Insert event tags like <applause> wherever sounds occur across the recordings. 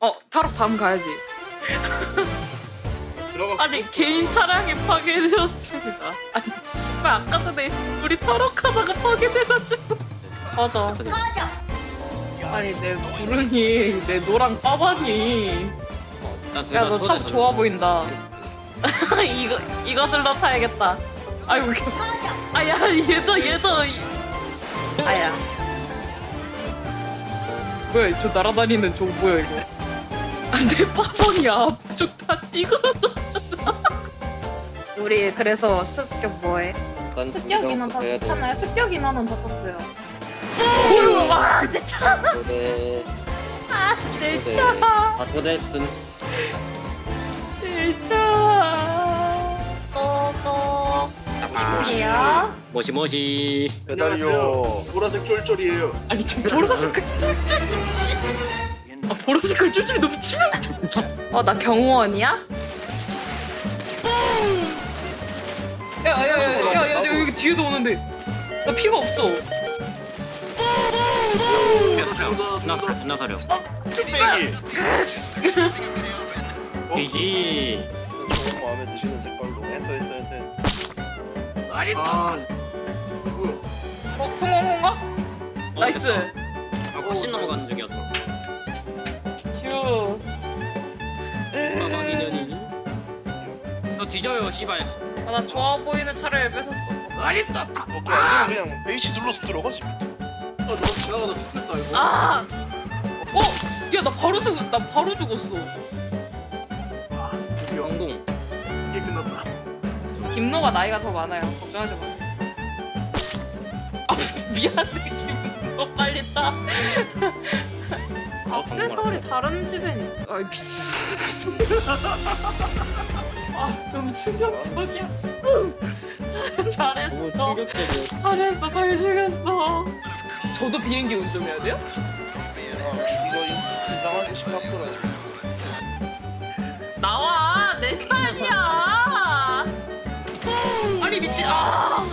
어 타로 다음 가야지. 아니 개인 차량이 파괴되었습니다. 아니 씨발 아까 전에 우리 타락하다가 파괴돼가지고. 맞아. 아니 내 구름이 내 노랑 빠바니. 야 너 참 좋아 보인다. <laughs> 이거 이거 들러 타야겠다. 아이고. 아야 얘도 얘도. 이- 아야. 뭐야 저 날아다니는 저거 뭐야 이거? 안돼 빠방이 앞쪽 다 찌그러졌잖아. 우리 그래서 습격 뭐해? 습격 인원 다 탔나요? 습격 인원은 다 탔어요. 오, 와, 내 차, 초대 아, 내 초대 차, 아 초대했음 내 차. 또또 어디야? 모시모시 안녕하세요. 보라색 쫄쫄이에요. 아니 저 보라색깔 쫄쫄이 씨. 아 보라색깔 쫄쫄이 너무 치명. 어나 경호원이야? 야 야 야 야야 여기 뒤에도 오는데 나 피가 없어. 나, 나 가려 쭈빼기. 비지 너무 마음에 드시는 색깔로 엔터 엔터 엔터 엔터 아. 뭐야? 어 성공한가? 나이스. 아 훨씬 넘어가는 중이었어 뒤져요 씨발 아, 나 좋아 보이는 차를 뺏었어. 어, 그래 안 되면 그냥 H 눌러서 들어가지 아, 너 지나가다 죽겠다 이거. 아. 어? 야 나 바로 죽, 나 바로 죽었어. 드디어 영동 이게 끝났다. 김노가 나이가 더 많아요. 걱정하지 마. 아 미안해 김노 빨리 따. 액세서리 다른 집엔 아이 미친. <laughs> 아 너무 충격적이야. 너무 잘했어. 충격적이야 잘했어. 잘 죽였어. 저도 비행기 운전해야 돼요? 아 이거 인정하기 심각하더라 나와 내 차이야. 아니 미친 아.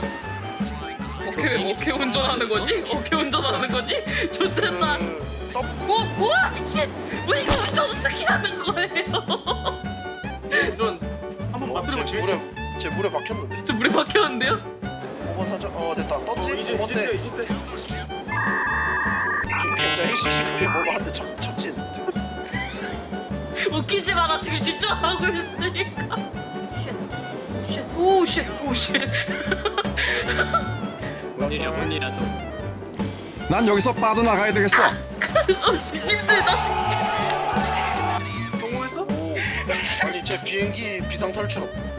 어떻게 어떻게 운전하는 거지? 어떻게 운전하는 거지? 좋겠다. 그 떡- 뭐 뭐야 미친? 왜 이거 운전 어떻게 하는 거예요? 물에 제 물에 박혔는데 저 물에 박혔는데요? 5번 사장 어 됐다 어, 떴지? 이제 이제 때 5번 때 이제 때. 굉장히 씩씩하게 뭐가 한대 쳤, 쳤지 웃기지 마라 지금 집중하고 있으니까. 쉣. 오 쉣. 오 쉣. <laughs> 뭔 일이야 뭔 일이야 난 여기서 빠져나가야 되겠어. 어, 힘들다. 성공했어? 오 아니 제 비행기 비상 탈출 아.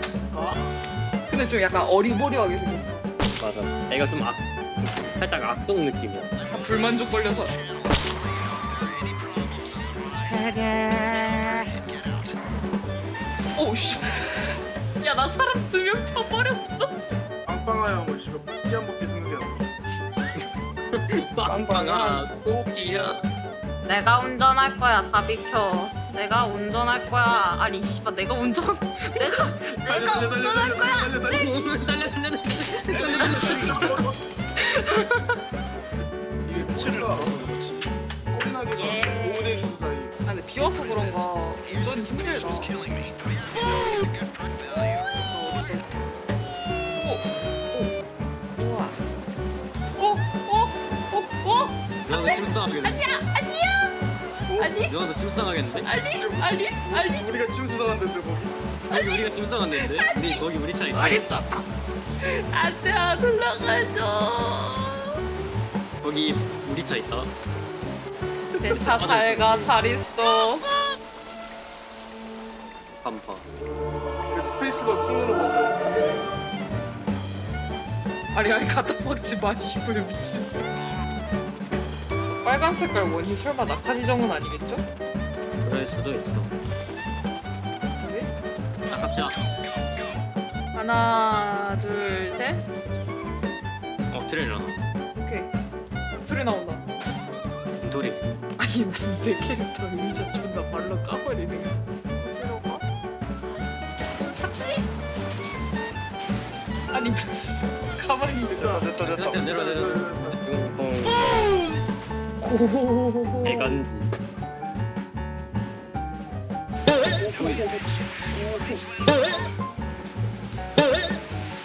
근데 좀 약간 어리버리하게 생겼어. 맞아 애가 좀 악, 살짝 악동 느낌이야 다 불만족 걸려서. 오 씨. 야 나 사람 두 명 쳐버렸어. 빵빵하야 뭐 씨발 꼭지 한 바퀴 아니라. 빵빵아 꼭지야 내가 운전할 거야 다 비켜. 내가 운전할 거야. 아니 씨발 내가 운전. <laughs> 내가. 이게 걸어서 그렇지 꼬리나기가 예. 사이. 아 근데 비 와서 그런가 운전이 힘들다. 오, 아니, 누나도 침상하겠는데 아니, 아니, 아니. 우리가 침수당한데 거기. 거기 우리가 침상한데인데 우리 거기 우리 차 있어 아니다 안돼 안 올라가죠. 거기 우리 차 있다 내 차 잘 가, 잘 있어. 간파 그 스페이스가 콩으로 봐서. 아니 아니 갖다 박지 마, 씨발 미친 새끼. 빨간 색깔 원이 설마 낙하지정은 아니겠죠? 그럴 수도 있어 그래? 자 갑시다 하나, 둘, 셋. 어 트레일러 오케이. 스토리 나온다. 도리 아니 무슨 내 캐릭터 의자 존나 발로 까버리네. 어디로 가? 탁지? 아니 미친. 가만히 있어. 됐다. 됐다 됐다 내려 내려 내려 동 오. 대간지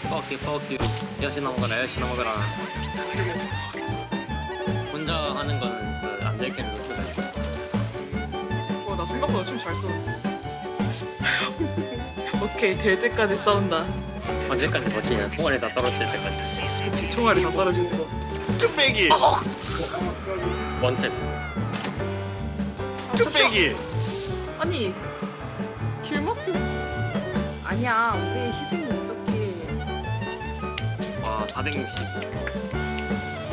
퍼큐 퍼큐 여시 넘어가라 여시 넘어가라 혼자 하는 거는 그 안될캔을 놓쳐가지고 어, 나 생각보다 좀잘 쏘는데. 오케이, 될 때까지 싸운다. 언제까지 버티냐 총알이 다 떨어질 때까지 총알이 다 떨어지는 거. 뚝배기. 원탭 뚝배기. 아니, 길 막혀. 아니야, 우리 희생이 있었기. 와 460.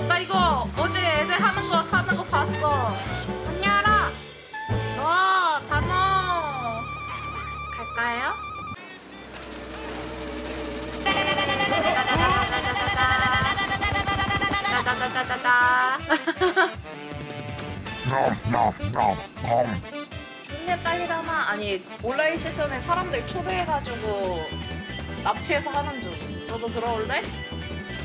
나 이거 어제 애들 하는 거 하는 거 봤어. 언니 알아. 와 단어. 갈까요? <laughs> 따다다다다다. 존내 딸기다마 아니 온라인 세션에 사람들 초대해가지고 납치해서 하는 중. 너도 들어올래?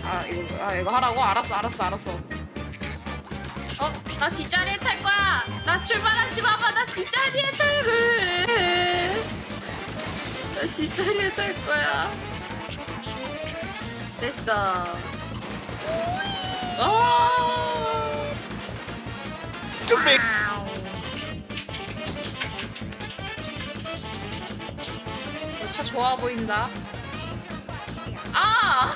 아 이거 아 이거 하라고? 알았어 알았어 알았어. 어? 나 뒷자리에 탈 거야. 나 출발하지 마봐. 나 뒷자리에 탈 거야. 나 뒷자리에 탈 거야. 됐어. 어. 뚝배기. 와우. 어, 차 좋아 보인다. 아!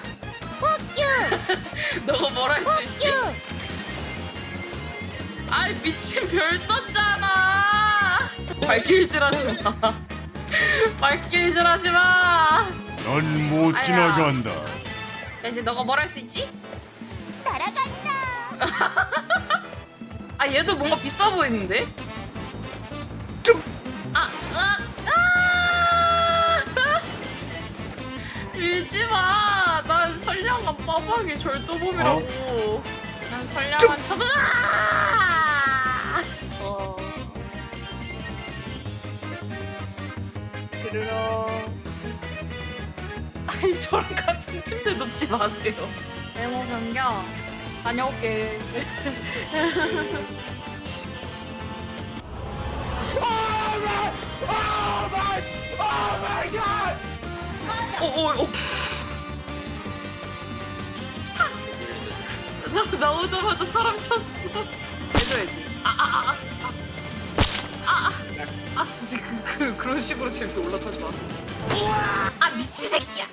<laughs> 너가 뭐라 했지? 아이 미친 별 떴잖아. 발길질 하지 마. <laughs> 발길질 하지 마. 넌 못 아야. 지나간다. 야, 이제 너가 뭘 할 수 있지? 따라간다. <laughs> 아 얘도 뭔가 비싸 보이는데? 아, 으악, 아! <laughs> 밀지 마. 난 선량한 빠박이 절도범이라고. 난 선량한 저. 아! 어. 그르러. 아니 저랑 같은 침대 눕지 마세요. 메모 변경. 다녀올게. 꺼져. 오, 오, 오. 나 나오자마자 사람 쳤어. 해줘야지. 아, 아, 아, 아, 아, 아, 아, 아. 아 그, 그, 그런 식으로 지금 올라타지 마. 아, 미친 새끼야.